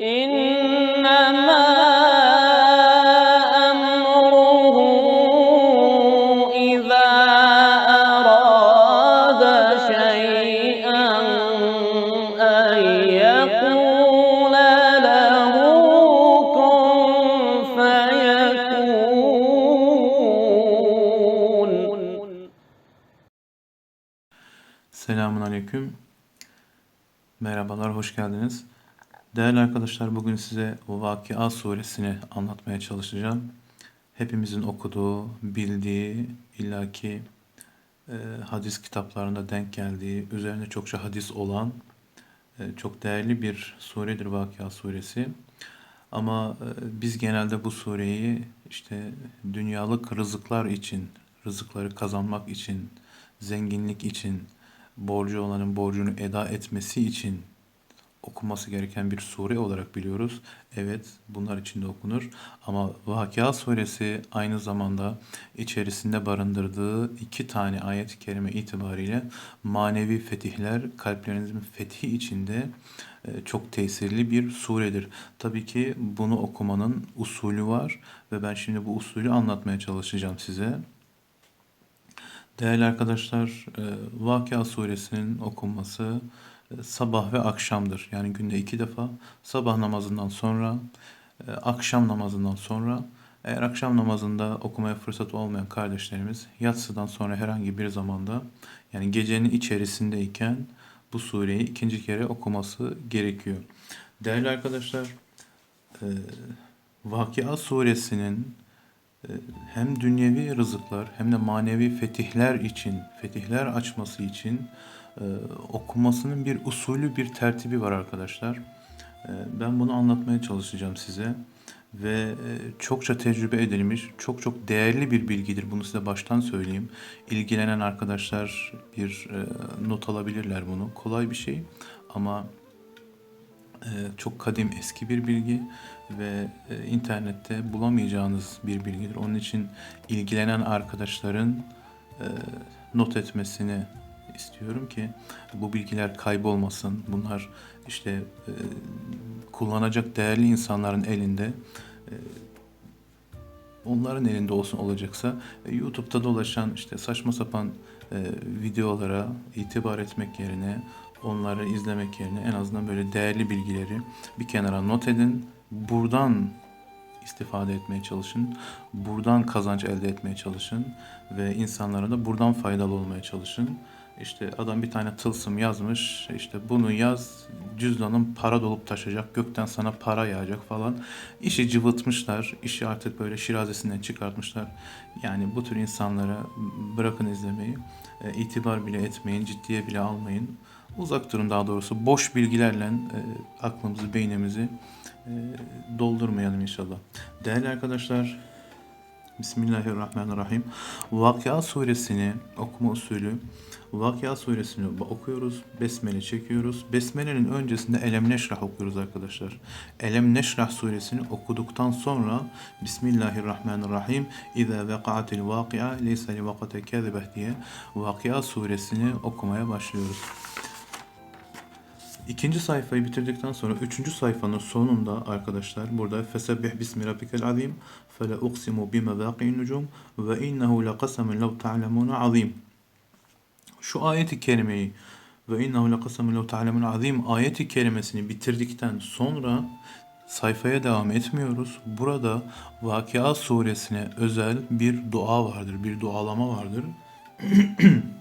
إنما أمره إذا أراد شيئا أن يقول له كن فيكون Selamun Aleyküm. Merhabalar, hoş geldiniz. Değerli arkadaşlar, bugün size o Vakıa suresini anlatmaya çalışacağım. Hepimizin okuduğu, bildiği, illaki e, hadis kitaplarında denk geldiği, üzerine çokça hadis olan e, çok değerli bir suredir Vakıa suresi. Ama e, biz genelde bu sureyi işte dünyalık rızıklar için, rızıkları kazanmak için, zenginlik için, borcu olanın borcunu eda etmesi için okunması gereken bir sure olarak biliyoruz. Evet, bunlar içinde okunur. Ama Vakıa suresi aynı zamanda içerisinde barındırdığı iki tane ayet-i kerime itibariyle manevi fetihler, kalplerinizin fethi içinde e, çok tesirli bir suredir. Tabii ki bunu okumanın usulü var ve ben şimdi bu usulü anlatmaya çalışacağım size. Değerli arkadaşlar, e, Vakıa suresinin okunması sabah ve akşamdır. Yani günde iki defa sabah namazından sonra, e, akşam namazından sonra. Eğer akşam namazında okumaya fırsat olmayan kardeşlerimiz yatsıdan sonra herhangi bir zamanda yani gecenin içerisindeyken bu sureyi ikinci kere okuması gerekiyor. Değerli arkadaşlar, e, Vakıa suresinin e, hem dünyevi rızıklar hem de manevi fetihler için, fetihler açması için e, okunmasının bir usulü, bir tertibi var arkadaşlar. E, ben bunu anlatmaya çalışacağım size ve e, çokça tecrübe edilmiş, çok çok değerli bir bilgidir. Bunu size baştan söyleyeyim. İlgilenen arkadaşlar bir e, not alabilirler bunu. Kolay bir şey ama ee, çok kadim eski bir bilgi ve e, internette bulamayacağınız bir bilgidir. Onun için ilgilenen arkadaşların e, not etmesini istiyorum ki bu bilgiler kaybolmasın. Bunlar işte e, kullanacak değerli insanların elinde e, onların elinde olsun olacaksa e, YouTube'da dolaşan işte saçma sapan e, videolara itibar etmek yerine onları izlemek yerine en azından böyle değerli bilgileri bir kenara not edin. Buradan istifade etmeye çalışın. Buradan kazanç elde etmeye çalışın ve insanlara da buradan faydalı olmaya çalışın. İşte adam bir tane tılsım yazmış. İşte bunu yaz, cüzdanın para dolup taşacak, gökten sana para yağacak falan. İşi cıvıtmışlar, işi artık böyle şirazesinden çıkartmışlar. Yani bu tür insanlara bırakın izlemeyi, e, itibar bile etmeyin, ciddiye bile almayın. Uzak durun daha doğrusu. Boş bilgilerle e, aklımızı, beynimizi e, doldurmayalım inşallah. Değerli arkadaşlar, Bismillahirrahmanirrahim. Vakıa suresini okuma usulü Vakıa suresini okuyoruz. Besmele çekiyoruz. Besmele'nin öncesinde Elem Neşrah okuyoruz arkadaşlar. Elem Neşrah suresini okuduktan sonra Bismillahirrahmanirrahim İza vekaatil vakıa leysa li vakate kezebeh diye Vakıa suresini okumaya başlıyoruz. İkinci sayfayı bitirdikten sonra üçüncü sayfanın sonunda arkadaşlar burada fesebbih bismi rabbikel azim fele uksimu bime vaqi'in nucum ve innehu laqasamun lev ta'lemun azim. Şu ayeti kerimeyi ve innehu laqasamun lev ta'lemun azim ayeti kerimesini bitirdikten sonra sayfaya devam etmiyoruz. Burada Vakıa suresine özel bir dua vardır, bir dualama vardır.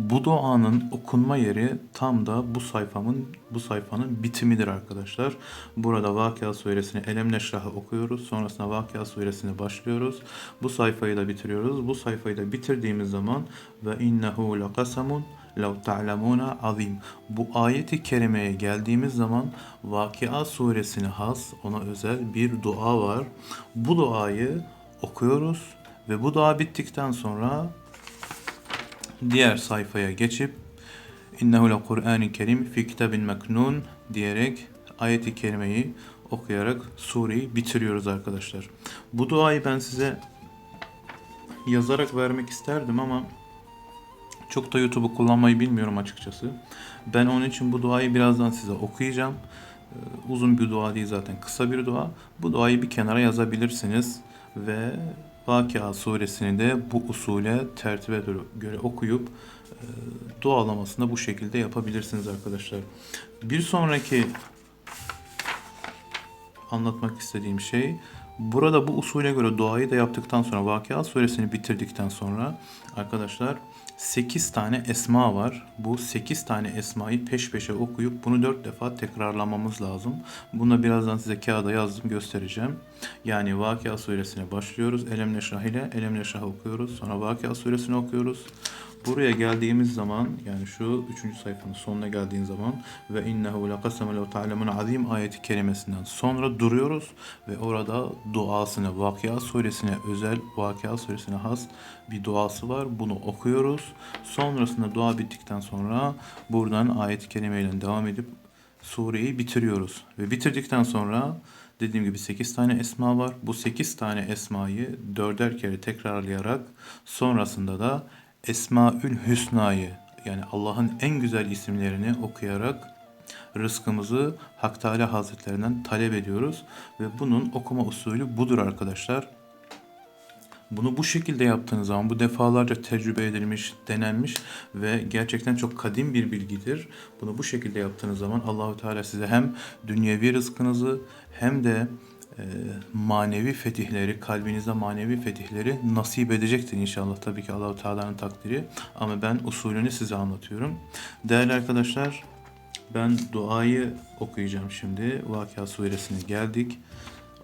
Bu duanın okunma yeri tam da bu sayfamın bu sayfanın bitimidir arkadaşlar. Burada Vakıa suresini Elem Neşrah'ı okuyoruz. Sonrasında Vakıa suresine başlıyoruz. Bu sayfayı da bitiriyoruz. Bu sayfayı da bitirdiğimiz zaman ve innehu laqasamun lav ta'lemuna azim. Bu ayeti kerimeye geldiğimiz zaman Vakıa suresine has, ona özel bir dua var. Bu duayı okuyoruz ve bu dua bittikten sonra diğer sayfaya geçip İnnehu le Kur'an-ı Kerim fi kitabin meknun diyerek ayeti kerimeyi okuyarak sureyi bitiriyoruz arkadaşlar. Bu duayı ben size yazarak vermek isterdim ama çok da YouTube'u kullanmayı bilmiyorum açıkçası. Ben onun için bu duayı birazdan size okuyacağım. Ee, Uzun bir dua değil zaten kısa bir dua. Bu duayı bir kenara yazabilirsiniz ve Vakia suresini de bu usule tertibe göre okuyup e, dualamasını da bu şekilde yapabilirsiniz arkadaşlar. Bir sonraki anlatmak istediğim şey burada bu usule göre duayı da yaptıktan sonra Vakia suresini bitirdikten sonra arkadaşlar 8 tane esma var. Bu 8 tane esmayı peş peşe okuyup bunu 4 defa tekrarlamamız lazım. Bunu birazdan size kağıda yazdım göstereceğim. Yani Vakia suresine başlıyoruz. Elem Neşrah ile Elem Neşrah okuyoruz. Sonra Vakia suresini okuyoruz. Buraya geldiğimiz zaman yani şu 3. sayfanın sonuna geldiğin zaman ve innehu laqasamun lev ta'lemun azim ayeti kerimesinden sonra duruyoruz ve orada duasını Vakia suresine özel Vakia suresine has bir duası var. Bunu okuyoruz. Sonrasında dua bittikten sonra buradan ayet-i kerimeyle devam edip sureyi bitiriyoruz. Ve bitirdikten sonra dediğim gibi 8 tane esma var. Bu 8 tane esmayı dörder kere tekrarlayarak sonrasında da Esmaül Hüsna'yı yani Allah'ın en güzel isimlerini okuyarak rızkımızı Hak Teala Hazretlerinden talep ediyoruz ve bunun okuma usulü budur arkadaşlar. Bunu bu şekilde yaptığınız zaman bu defalarca tecrübe edilmiş, denenmiş ve gerçekten çok kadim bir bilgidir. Bunu bu şekilde yaptığınız zaman Allahu Teala size hem dünyevi rızkınızı hem de manevi fetihleri, kalbinize manevi fetihleri nasip edecektir inşallah. Tabii ki Allahu Teala'nın takdiri ama ben usulünü size anlatıyorum. Değerli arkadaşlar, ben duayı okuyacağım şimdi. Vakıa suresine geldik.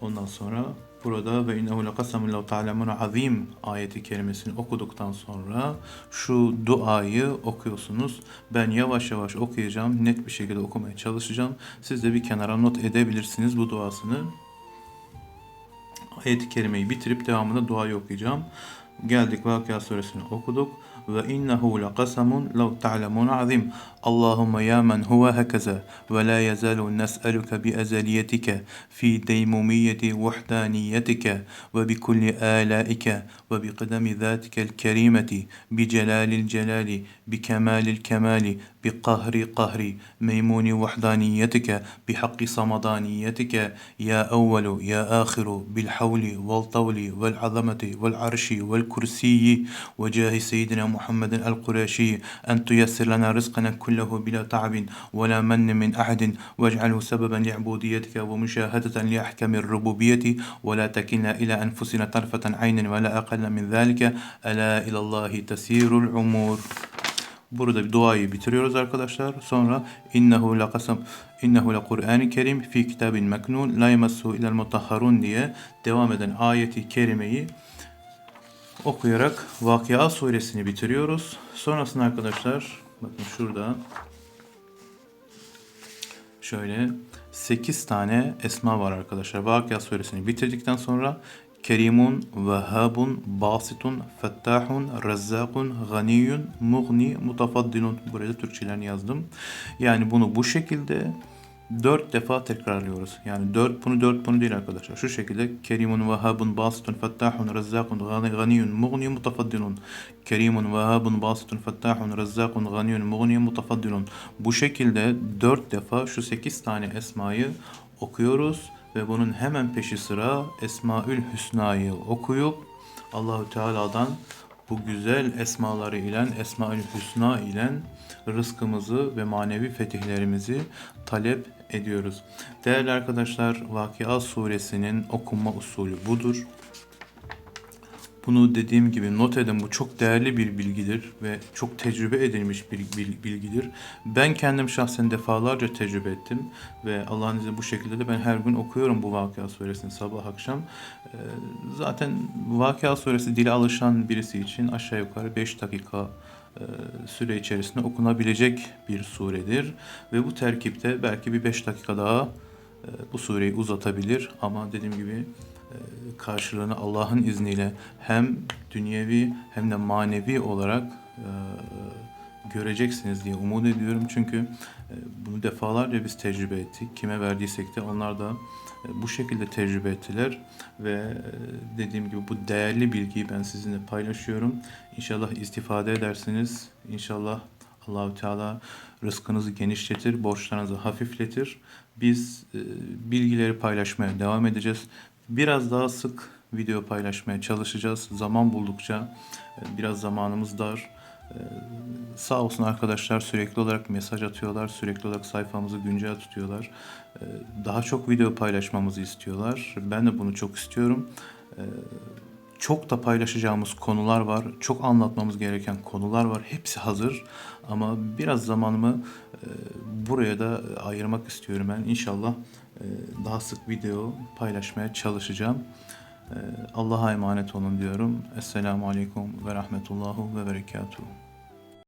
Ondan sonra burada ve innehu lekasamun lev ta'lemun azim ayeti kerimesini okuduktan sonra şu duayı okuyorsunuz. Ben yavaş yavaş okuyacağım. Net bir şekilde okumaya çalışacağım. Siz de bir kenara not edebilirsiniz bu duasını. Ayet-i kerimeyi bitirip devamında duayı okuyacağım. Geldik Vakıa suresini okuduk. وإنه لقسم لو تعلمون عظيم. اللهم يا من هو هكذا ولا يزال نسألك بأزليتك في ديمومية وحدانيتك وبكل آلائك وبقدم ذاتك الكريمة بجلال الجلال بكمال الكمال بقهر قهر ميمون وحدانيتك بحق صمدانيتك. يا أول يا آخر بالحول والطول والعظمة والعرش والكرسي وجاه سيدنا محمد محمد القرشي أن تيسر لنا رزقنا كله بلا تعب ولا من من أحد واجعله سببا لعبوديتك ومشاهدة لأحكام الربوبية ولا تكلنا إلى أنفسنا طرفة عين ولا أقل من ذلك ألا إلى الله تسير العمور Burada bir duayı bitiriyoruz arkadaşlar. Sonra innehu la kasam innehu la Kur'an-ı Kerim fi kitabin maknun la yemassuhu ila'l mutahharun diye devam eden ayeti kerimeyi okuyarak Vakıa suresini bitiriyoruz. Sonrasında arkadaşlar bakın şurada şöyle 8 tane esma var arkadaşlar. Vakıa suresini bitirdikten sonra Kerimun, Vehhabun, Basitun, Fettahun, Rezzakun, Ganiyun, Mughni, Mutafaddilun. Buraya da Türkçelerini yazdım. Yani bunu bu şekilde dört defa tekrarlıyoruz. Yani dört bunu dört bunu değil arkadaşlar. Şu şekilde Kerimun, Vehhabun, Basitun, Fettahun, Rezzakun, Ganiyun, Mughni, Mutafaddilun. Kerimun, Vehhabun, Basitun, Fettahun, Rezzakun, Ganiyun, Mughni, Mutafaddilun. Bu şekilde dört defa şu sekiz tane esmayı okuyoruz ve bunun hemen peşi sıra Esmaül Hüsna'yı okuyup Allahü Teala'dan bu güzel esmaları ile Esmaül Hüsna ile rızkımızı ve manevi fetihlerimizi talep ediyoruz. Değerli arkadaşlar, Vakıa suresinin okunma usulü budur. Bunu dediğim gibi not edin. Bu çok değerli bir bilgidir ve çok tecrübe edilmiş bir bil- bilgidir. Ben kendim şahsen defalarca tecrübe ettim ve Allah'ın izniyle bu şekilde de ben her gün okuyorum bu Vakıa suresini sabah akşam. Ee, zaten Vakıa suresi dile alışan birisi için aşağı yukarı 5 dakika süre içerisinde okunabilecek bir suredir. Ve bu terkipte belki bir 5 dakika daha e, bu sureyi uzatabilir. Ama dediğim gibi e, karşılığını Allah'ın izniyle hem dünyevi hem de manevi olarak e, göreceksiniz diye umut ediyorum. Çünkü e, bunu defalarca biz tecrübe ettik. Kime verdiysek de onlar da e, bu şekilde tecrübe ettiler ve e, dediğim gibi bu değerli bilgiyi ben sizinle paylaşıyorum. İnşallah istifade edersiniz. İnşallah Allahü Teala rızkınızı genişletir, borçlarınızı hafifletir. Biz bilgileri paylaşmaya devam edeceğiz. Biraz daha sık video paylaşmaya çalışacağız. Zaman buldukça biraz zamanımız dar. Sağ olsun arkadaşlar sürekli olarak mesaj atıyorlar. Sürekli olarak sayfamızı güncel tutuyorlar. E, Daha çok video paylaşmamızı istiyorlar. Ben de bunu çok istiyorum. E, Çok da paylaşacağımız konular var. Çok anlatmamız gereken konular var. Hepsi hazır. Ama biraz zamanımı e, buraya da ayırmak istiyorum ben. İnşallah e, daha sık video paylaşmaya çalışacağım. E, Allah'a emanet olun diyorum. Esselamu Aleyküm ve Rahmetullahu ve Berekatuhu.